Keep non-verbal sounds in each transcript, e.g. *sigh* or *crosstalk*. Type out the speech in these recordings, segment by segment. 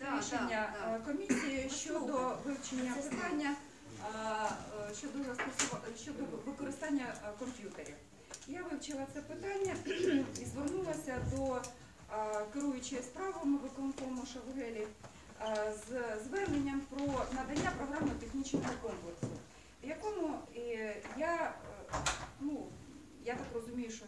Рішення е, комісії щодо вивчення питання е, е, щодо щодо використання комп'ютерів. Я вивчила це питання *clears throat* і звернулася до керуючої справами виконкому Шавгелі з зверненням про надання програмно-технічного комплексу, в якому я, ну, я так розумію, що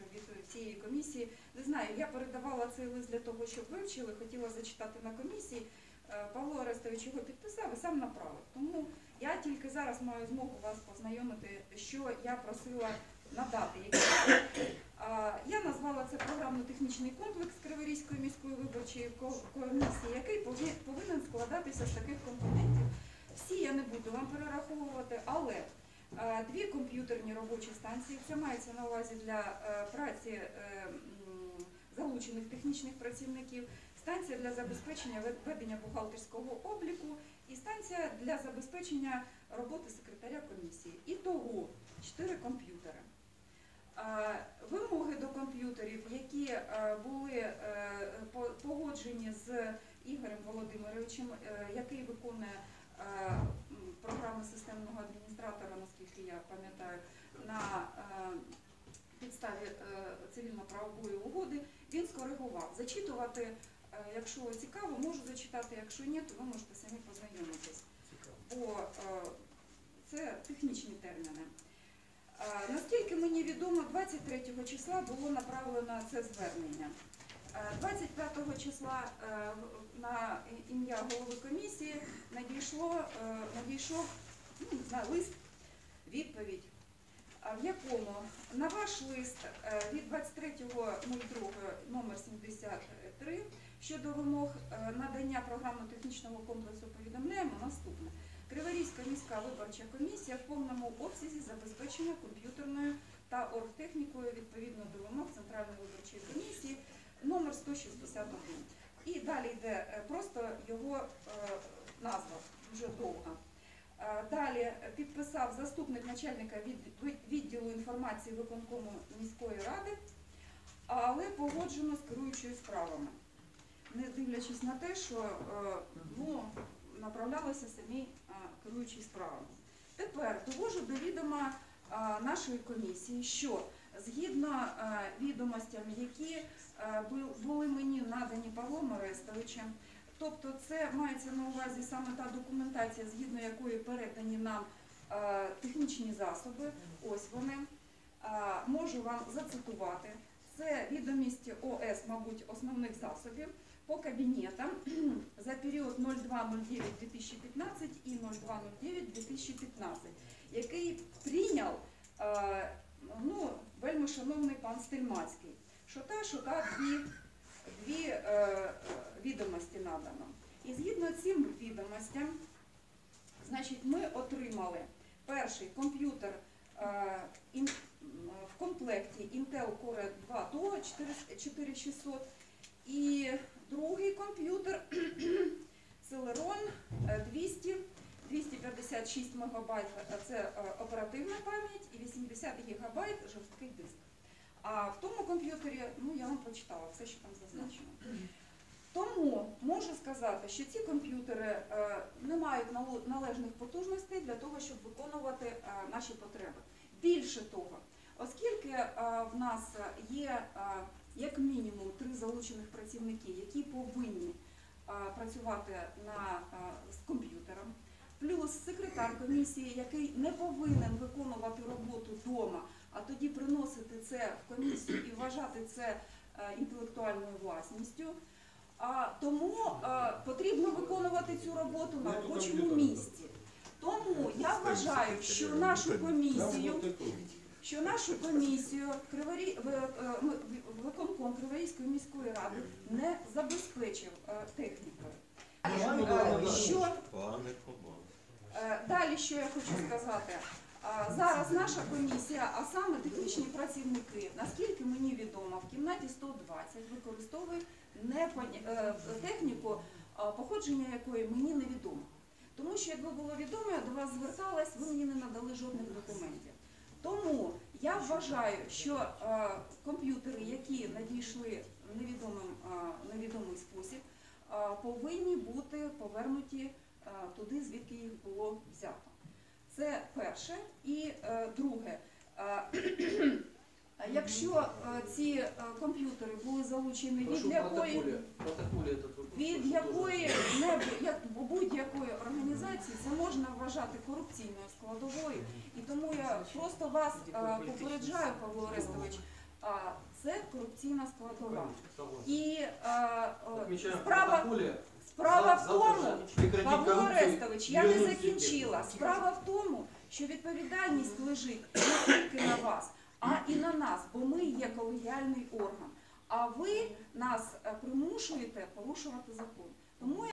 цієї комісії, не знаю, я передавала цей лист для того, щоб вивчили, хотіла зачитати на комісії. Е, Павло Орестович його підписав і сам направив. Тому я тільки зараз маю змогу вас познайомити, що я просила надати. Я назвала це програмно-технічний комплекс Криворізької міської виборчої комісії, який повинен складатися з таких компонентів. Всі я не буду вам перераховувати, але дві комп'ютерні робочі станції, це мається на увазі для е, праці е, залучених технічних працівників, станція для забезпечення ведення бухгалтерського обліку і станція для забезпечення роботи секретаря комісії. І того 4 комп'ютери. Вимоги до комп'ютерів, які е, були погоджені з Ігорем Володимировичем, який виконує програми системного адміністратора, наскільки я пам'ятаю, на е, підставі е, цивільно-правової угоди, він скоригував. Зачитувати, е, якщо цікаво, можу зачитати, якщо ні, то ви можете самі познайомитись. Бо е, це технічні терміни. Е, Наскільки мені відомо, 23 числа було направлено це звернення. Е, 25 числа е, на ім'я голови комісії надійшло, е, надійшов ну, лист, відповідь, е, в якому на ваш лист е, від 23.02 номер 73 щодо вимог е, надання програмно-технічного комплексу повідомляємо наступне. Криворізька міська виборча комісія в повному обсязі забезпечена комп'ютерною та оргтехнікою відповідно до вимог Центральної виборчої комісії номер 161. І далі йде е, просто його е, назва, дуже довга. Е, Далі підписав заступник начальника від- від- відділу інформації виконкому міської ради, але погоджено з керуючою справами, не дивлячись на те, що ну, направлялися самі керуючі справами. Тепер довожу до відома нашої комісії, що згідно е, відомостям, які е, були мені надані Павлом Орестовичем, тобто це мається на увазі саме та документація, згідно якої передані нам е, технічні засоби, ось вони. Можу вам зацитувати. Це відомість ОС, мабуть, основних засобів по кабінетам *clears throat* за період 02.09.2015 і 02.09.2015, який прийняв ну, вельми шановний пан Стельмацький, що та, що та дві, дві е, е, відомості надано. І згідно цим відомостям, значить, ми отримали перший комп'ютер е, в комплекті Intel Core 2 Duo 4600 і другий комп'ютер *clears throat* Celeron е, 200 256 МБ це е, оперативна пам'ять і 80 ГБ жорсткий диск. А в тому комп'ютері, ну я вам прочитала все, що там зазначено. Тому можу сказати, що ці комп'ютери е, не мають належних потужностей для того, щоб виконувати е, наші потреби. Більше того, оскільки в нас є як мінімум три залучених працівники, які повинні працювати з комп'ютером, плюс секретар комісії, який не повинен виконувати роботу вдома, а тоді приносити це в комісію і вважати це е, інтелектуальною власністю. А тому е, потрібно виконувати цю роботу на робочому місці. Тому я вважаю, що нашу комісію, що нашу комісію Криворі... е, виконком Криворізької міської ради не забезпечив технікою. Що Далі, що я хочу сказати. Зараз наша комісія, а саме технічні працівники, наскільки мені відомо, в кімнаті 120 використовує е, техніку, походження якої мені невідомо. Тому що якби було відомо, я до вас зверталась, ви мені не надали жодних документів. Тому я вважаю, що е, комп'ютери, які надійшли е, невідомий спосіб, повинні бути повернуті е, туди, звідки їх було взято. Це перше. І е, друге, е, якщо е, ці е, комп'ютери були залучені від якої від якої будь-якої організації це можна вважати корупційною складовою. І тому я просто вас е, попереджаю, Павло Орестович, а, це корупційна складова. І е, е, справа. Справа в тому, Павло Орестович, я не закінчила. Справа в тому, що відповідальність лежить не тільки на вас, а і на нас, бо ми є колегіальний орган. А ви нас е, примушуєте порушувати закон. Тому